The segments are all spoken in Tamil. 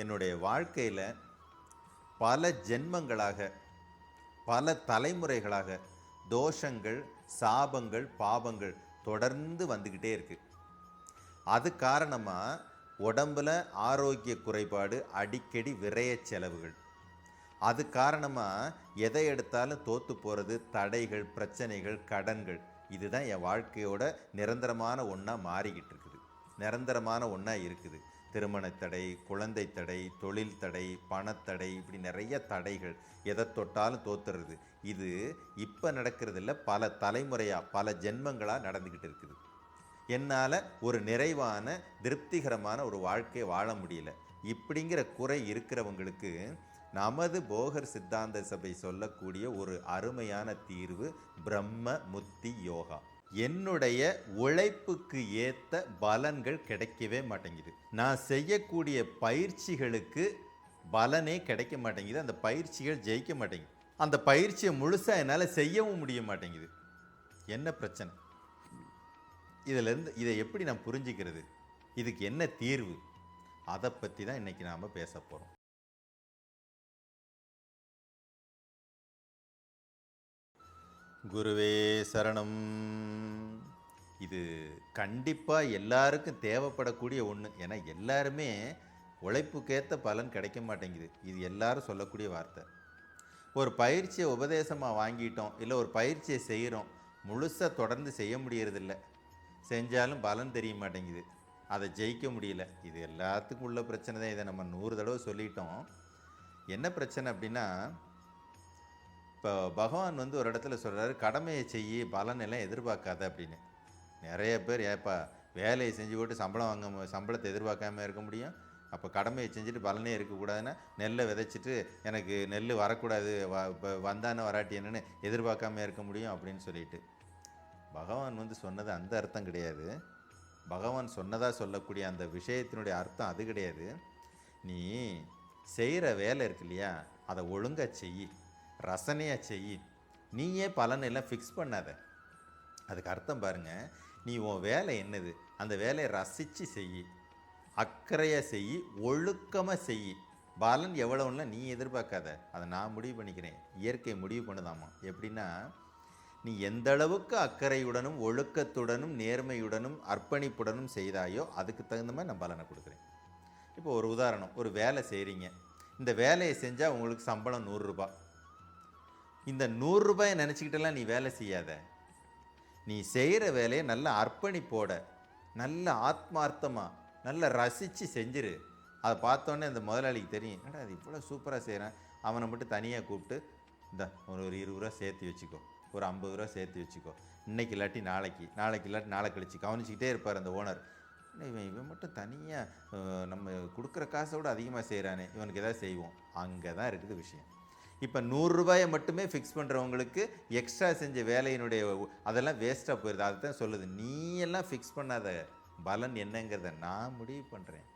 என்னுடைய வாழ்க்கையில் பல ஜென்மங்களாக பல தலைமுறைகளாக தோஷங்கள் சாபங்கள் பாபங்கள் தொடர்ந்து வந்துக்கிட்டே இருக்குது அது காரணமாக உடம்புல ஆரோக்கிய குறைபாடு அடிக்கடி விரைய செலவுகள். அது காரணமாக எதை எடுத்தாலும் தோற்று போகிறது தடைகள் பிரச்சனைகள் கடன்கள். இதுதான் என் வாழ்க்கையோட நிரந்தரமான ஒன்றா மாறிக்கிட்டு இருக்குது. நிரந்தரமான ஒன்றா இருக்குது. திருமண தடை குழந்தை தடை தொழில் தடை பணத்தடை இப்படி நிறைய தடைகள் எதை தொட்டாலும் தோத்துறது. இது இப்போ நடக்கிறதில்ல பல தலைமுறையாக பல ஜென்மங்களாக நடந்துக்கிட்டு இருக்குது. என்னால் ஒரு நிறைவான திருப்திகரமான ஒரு வாழ்க்கையை வாழ முடியல. இப்படிங்கிற குறை இருக்கிறவங்களுக்கு நமது போகர் சித்தாந்த சபை சொல்லக்கூடிய ஒரு அருமையான தீர்வு பிரம்ம முத்தி யோகா. என்னுடைய உழைப்புக்கு ஏத்த பலன்கள் கிடைக்கவே மாட்டேங்குது. நான் செய்யக்கூடிய பயிற்சிகளுக்கு பலனே கிடைக்க மாட்டேங்குது. அந்த பயிற்சிகள் ஜெயிக்க மாட்டேங்குது. அந்த பயிற்சியை முழுசாக என்னால் செய்யவும் முடிய மாட்டேங்குது. என்ன பிரச்சனை? இதிலேருந்து இதை எப்படி நான் புரிஞ்சுக்கிறது? இதுக்கு என்ன தீர்வு? அதை பற்றி தான் இன்றைக்கி நாம் பேச போகிறோம் குருவே சரணம். இது கண்டிப்பாக எல்லாருக்கும் தேவைப்படக்கூடிய ஒன்று ஏன்னா எல்லாருமே உழைப்புக்கேற்ற பலன் கிடைக்க மாட்டேங்குது. இது எல்லாரும் சொல்லக்கூடிய வார்த்தை. ஒரு பயிற்சியை உபதேசமாக வாங்கிட்டோம் இல்லை ஒரு பயிற்சியை செய்கிறோம் முழுசாக தொடர்ந்து செய்ய முடியறதில்ல. செஞ்சாலும் பலன் தெரிய மாட்டேங்குது. அதை ஜெயிக்க முடியல. இது எல்லாத்துக்கும் உள்ள பிரச்சனை தான். இதை நம்ம நூறு தடவை சொல்லிட்டோம். என்ன பிரச்சனை அப்படின்னா இப்போ பகவான் வந்து ஒரு இடத்துல சொல்கிறாரு கடமையை செய்யி பலன் எல்லாம் எதிர்பார்க்காத அப்படின்னு. நிறைய பேர் ஏப்பா வேலையை செஞ்சு போட்டு சம்பளம் வாங்க சம்பளத்தை எதிர்பார்க்காம இருக்க முடியும். அப்போ கடமையை செஞ்சுட்டு பலனே இருக்கக்கூடாதுன்னா நெல்லை விதைச்சிட்டு எனக்கு நெல் வரக்கூடாது வ இப்போ வந்தானே வராட்டி என்னன்னு எதிர்பார்க்காம இருக்க முடியும் அப்படின்னு சொல்லிட்டு. பகவான் வந்து சொன்னது அந்த அர்த்தம் கிடையாது. பகவான் சொன்னதாக சொல்லக்கூடிய அந்த விஷயத்தினுடைய அர்த்தம் அது கிடையாது. நீ செய்கிற வேலை இருக்கு இல்லையா அதை ஒழுங்காக செய் ரசனையாக செய். நீயே பலனெல்லாம் ஃபிக்ஸ் பண்ணாத. அதுக்கு அர்த்தம் பாருங்க. நீ உன் வேலை என்னது? அந்த வேலையை ரசித்து செய். அக்கறையாக செய். ஒழுக்கமாக செய். பலன் எவ்வளோன்னா நீ எதிர்பார்க்காத. அதை நான் முடிவு பண்ணிக்கிறேன். இயற்கை முடிவு பண்ணுதாமா? எப்படின்னா நீ எந்த அளவுக்கு அக்கறையுடனும் ஒழுக்கத்துடனும் நேர்மையுடனும் அர்ப்பணிப்புடனும் செய்தாயோ அதுக்கு தகுந்த மாதிரி நான் பலனை கொடுக்குறேன். இப்போ ஒரு உதாரணம். ஒரு வேலை செய்கிறீங்க இந்த வேலையை செஞ்சால் உங்களுக்கு சம்பளம் நூறுரூபா இந்த நூறுரூபாயை நினச்சிக்கிட்டெல்லாம் நீ வேலை செய்யாத. நீ செய்கிற வேலையை நல்ல அர்ப்பணிப்போட நல்ல ஆத்மார்த்தமாக நல்ல ரசித்து செஞ்சிரு. அதை பார்த்தோன்னே அந்த முதலாளிக்கு தெரியும் என்னடா அது இவ்வளோ சூப்பராக செய்கிறேன் அவனை மட்டும் தனியாக கூப்பிட்டு இந்த ஒரு ஒரு இருபது ரூபா சேர்த்து வச்சுக்கோ. ஒரு ஐம்பது ரூபா சேர்த்து வச்சுக்கோ. இன்னைக்கு இல்லாட்டி நாளைக்கு நாளைக்கு இல்லாட்டி நாளை கழிச்சு. கவனிச்சிக்கிட்டே இருப்பார் அந்த ஓனர். இவன் இவன் மட்டும் தனியாக நம்ம கொடுக்குற காசை விட அதிகமாக செய்கிறானே இவனுக்கு எதாவது செய்வோம். அங்கே தான் இருக்குது விஷயம். இப்போ நூறுரூபாயை மட்டுமே ஃபிக்ஸ் பண்ணுறவங்களுக்கு எக்ஸ்ட்ரா செஞ்ச வேலையினுடைய அதெல்லாம் வேஸ்ட்டாக போயிடுது அதை தான் சொல்லுது. நீ எல்லாம் ஃபிக்ஸ் பண்ணாத. பலன் என்னங்கிறத நான் முடிவு பண்ணுறேன்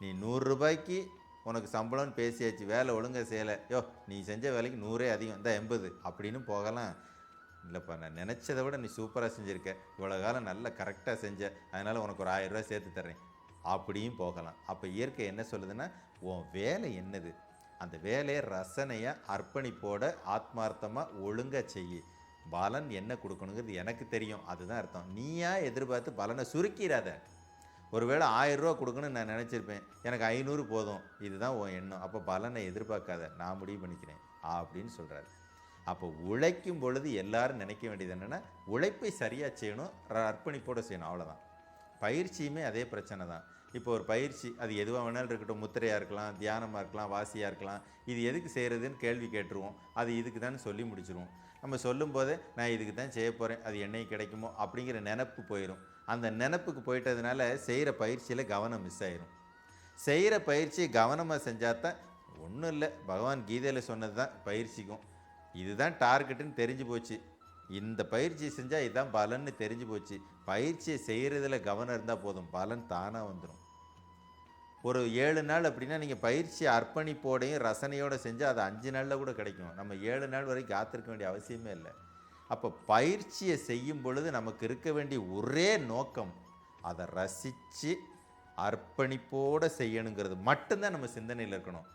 நீ நூறுரூபாய்க்கு உனக்கு சம்பளம்னு பேசியாச்சு வேலை ஒழுங்காக செய்யலை. யோ நீ செஞ்ச வேலைக்கு நூறே அதிகம். இந்த எண்பது. அப்படின்னு போகலாம். இல்லைப்பா நான் நினச்சதை விட நீ சூப்பராக செஞ்சுருக்க. இவ்வளோ காலம் நல்லா கரெக்டாக செஞ்ச. அதனால் உனக்கு ஒரு ஆயிரரூவா சேர்த்து தர்றேன். அப்படியும் போகலாம். அப்போ இயற்கை என்ன சொல்லுதுன்னா உன் வேலை என்னது? அந்த வேலையை ரசனையை அர்ப்பணிப்போட ஆத்மார்த்தமாக ஒழுங்காக செய்யி. பலன் என்ன கொடுக்கணுங்கிறது எனக்கு தெரியும். அதுதான் அர்த்தம். நீயா எதிர்பார்த்து பலனை சுருக்கிடாத. ஒருவேளை ஆயிரம் ரூபா கொடுக்கணும்னு நான் நினச்சிருப்பேன். எனக்கு ஐநூறு போதும். இதுதான் உன் எண்ணம். அப்போ பலனை எதிர்பார்க்காத. நான் முடிவு பண்ணிக்கிறேன். அப்படின்னு சொல்கிறாரு அப்போ உழைக்கும் பொழுது எல்லாரும் நினைக்க வேண்டியது என்னென்னா உழைப்பை சரியாக செய்யணும் ர- அர்ப்பணிப்போட செய்யணும். அவ்வளோதான் பயிற்சியுமே அதே பிரச்சனை தான் இப்போ ஒரு பயிற்சி அது எதுவாக வேணாலும் இருக்கட்டும். முத்திரையாக இருக்கலாம் தியானமாக இருக்கலாம் வாசியாக இருக்கலாம். இது எதுக்கு செய்கிறதுன்னு கேள்வி கேட்டுருவோம். அது இதுக்கு தான் சொல்லி முடிச்சிருவோம். நம்ம சொல்லும்போதே நான் இதுக்கு தான் செய்ய போகிறேன் அது என்னைக்கு கிடைக்குமோ அப்படிங்கிற நினப்பு போயிடும் அந்த நினப்புக்கு போயிட்டதுனால செய்கிற பயிற்சியில் கவனம் மிஸ் ஆயிரும். செய்கிற பயிற்சியை கவனமாக செஞ்சால் தான் ஒன்றும் இல்லை. பகவான் கீதையில் சொன்னது தான் பயிற்சிக்கும். இதுதான் டார்கெட்டுன்னு தெரிஞ்சு போச்சு. இந்த பயிற்சி செஞ்சால் இதுதான் பலன்னு தெரிஞ்சு போச்சு. பயிற்சியை செய்கிறதுல கவனம் இருந்தால் போதும். பலன் தானாக வந்துடும் ஒரு ஏழு நாள் அப்படின்னா நீங்கள் பயிற்சி அர்ப்பணிப்போடையும் ரசனையோடு செஞ்சால் அது அஞ்சு நாளில் கூட கிடைக்கும். நம்ம ஏழு நாள் வரைக்கும் காத்திருக்க வேண்டிய அவசியமே இல்லை. அப்போ பயிற்சியை செய்யும் பொழுது நமக்கு இருக்க வேண்டிய ஒரே நோக்கம் அதை ரசித்து அர்ப்பணிப்போடு செய்யணுங்கிறது. மட்டும்தான் நம்ம சிந்தனையில் இருக்கணும்.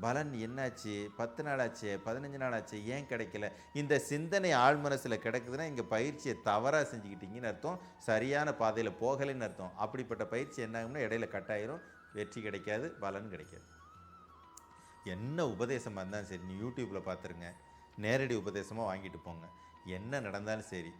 பலன் என்னாச்சு? பத்து நாள் ஆச்சு பதினஞ்சு நாள் ஆச்சு ஏன் கிடைக்கல? இந்த சிந்தனை ஆழ் மனசில் கிடக்குதுன்னா இங்கே பயிற்சியை தவறாக செஞ்சுக்கிட்டீங்கன்னு அர்த்தம். சரியான பாதையில் போகலைன்னு அர்த்தம். அப்படிப்பட்ட பயிற்சி என்னாகும்னா இடையில கட்டாயிரும். வெற்றி கிடைக்காது பலன் கிடைக்காது. என்ன உபதேசமாக இருந்தாலும் சரி நீ யூடியூப்பில் பார்த்துருங்க நேரடி உபதேசமாக வாங்கிட்டு போங்க. என்ன நடந்தாலும் சரி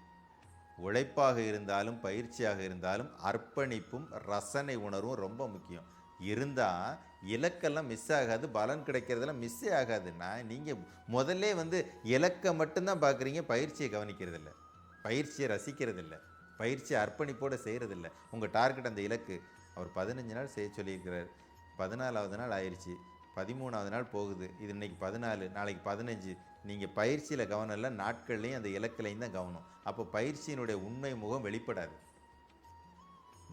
உழைப்பாக இருந்தாலும் பயிற்சியாக இருந்தாலும் அர்ப்பணிப்பும் ரசனை உணர்வும் ரொம்ப முக்கியம். இருந்தால் இலக்கெல்லாம் மிஸ் ஆகாது பலன் கிடைக்கிறதெல்லாம் மிஸ்ஸே ஆகாது. நான் நீங்கள் முதல்ல வந்து இலக்கை மட்டும்தான் பார்க்குறீங்க பயிற்சியை கவனிக்கிறதில்ல. பயிற்சியை ரசிக்கிறதில்ல. பயிற்சி அர்ப்பணிப்போடு செய்கிறதில்ல உங்கள் டார்கெட் அந்த இலக்கு. அவர் பதினஞ்சு நாள் செய்ய சொல்லியிருக்கிறார். பதினாலாவது நாள் ஆயிடுச்சு பதிமூணாவது நாள் போகுது. இது இன்றைக்கி பதினாலு நாளைக்கு பதினஞ்சு. நீங்கள் பயிற்சியில் கவனம் இல்லை நாட்கள்லையும் அந்த இலக்குலையும் தான் கவனம். அப்போ பயிற்சியினுடைய உண்மை முகம் வெளிப்படாது.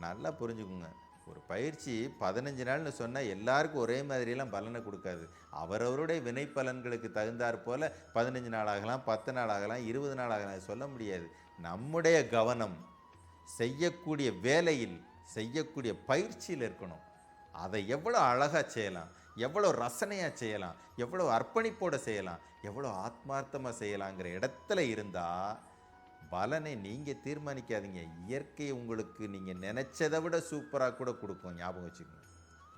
நல்லா புரிஞ்சுக்குங்க. ஒரு பயிற்சி பதினஞ்சு நாள்னு சொன்னால் எல்லாருக்கும் ஒரே மாதிரியெல்லாம் பலனை கொடுக்காது. அவரவருடைய வினை பலன்களுக்கு தகுந்தாற் போல் பதினஞ்சு நாள் ஆகலாம் பத்து நாள் ஆகலாம் இருபது நாள் ஆகலாம் சொல்ல முடியாது. நம்முடைய கவனம் செய்யக்கூடிய வேலையில் செய்யக்கூடிய பயிற்சியில் இருக்கணும். அதை எவ்வளோ அழகாக செய்யலாம் எவ்வளோ ரசனையாக செய்யலாம் எவ்வளோ அர்ப்பணிப்போடு செய்யலாம் எவ்வளோ ஆத்மார்த்தமாக செய்யலாங்கிற இடத்துல இருந்தால் பலனை நீங்கள் தீர்மானிக்காதீங்க. இயற்கை உங்களுக்கு நீங்கள் நினச்சதை விட சூப்பராக கூட கொடுக்கும் ஞாபகம் வச்சுக்கோங்க.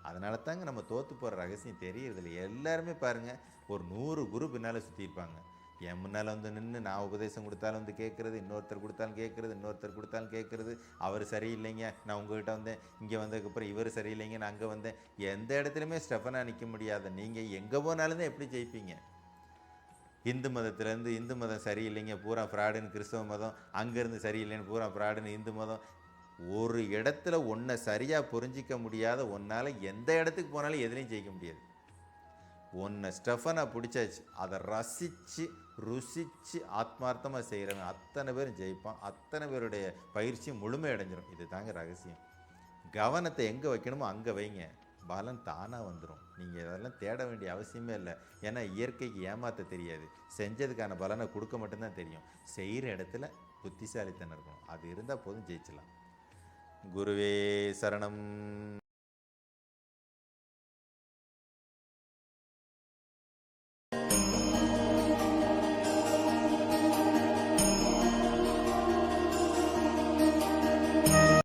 அதனால தாங்க நம்ம தோற்று போகிற ரகசியம் தெரியறதில்ல. எல்லாருமே பாருங்கள் ஒரு நூறு குரு பின்னால் சுற்றியிருப்பாங்க என் முன்னால் வந்து நின்று நான் உபதேசம் கொடுத்தாலும் வந்து கேட்குறது இன்னொருத்தர் கொடுத்தாலும் கேட்குறது இன்னொருத்தர் கொடுத்தாலும் கேட்குறது அவர் சரியில்லைங்க நான் உங்ககிட்ட வந்தேன். இங்கே வந்ததுக்கப்புறம் இவர் சரியில்லைங்க நான் அங்கே வந்தேன். எந்த இடத்துலையுமே ஸ்டெஃபனாக நிற்க முடியாத. நீங்கள் எங்கே போனாலும் தான் எப்படி ஜெயிப்பீங்க? இந்து மதத்துலேருந்து இந்து மதம் சரியில்லைங்க பூரா ஃப்ராடுன்னு கிறிஸ்தவ மதம். அங்கேருந்து சரியில்லைன்னு பூரா ஃப்ராடுன்னு இந்து மதம். ஒரு இடத்துல ஒன்றை சரியாக புரிஞ்சிக்க முடியாத ஒன்றால் எந்த இடத்துக்கு போனாலும் எதுலேயும் ஜெயிக்க முடியாது. ஒன்றை ஸ்டெஃபனை பிடிச்சாச்சு. அதை ரசித்து ருசித்து ஆத்மார்த்தமாக செய்கிறவன் அத்தனை பேரும் ஜெயிப்பான் அத்தனை பேருடைய பயிற்சியும் முழுமையடைஞ்சிடும் இது தாங்க ரகசியம். கவனத்தை எங்கே வைக்கணுமோ அங்கே வைங்க. பலன் தானாக வந்துடும் நீங்கள் இதெல்லாம் தேட வேண்டிய அவசியமே இல்லை. ஏன்னா இயற்கைக்கு ஏமாற்ற தெரியாது. செஞ்சதுக்கான பலனை கொடுக்க மட்டும்தான் தெரியும். செய்கிற இடத்துல புத்திசாலித்தனம் இருக்கணும். அது இருந்தால் போதும் ஜெயிச்சலாம் குருவே சரணம்.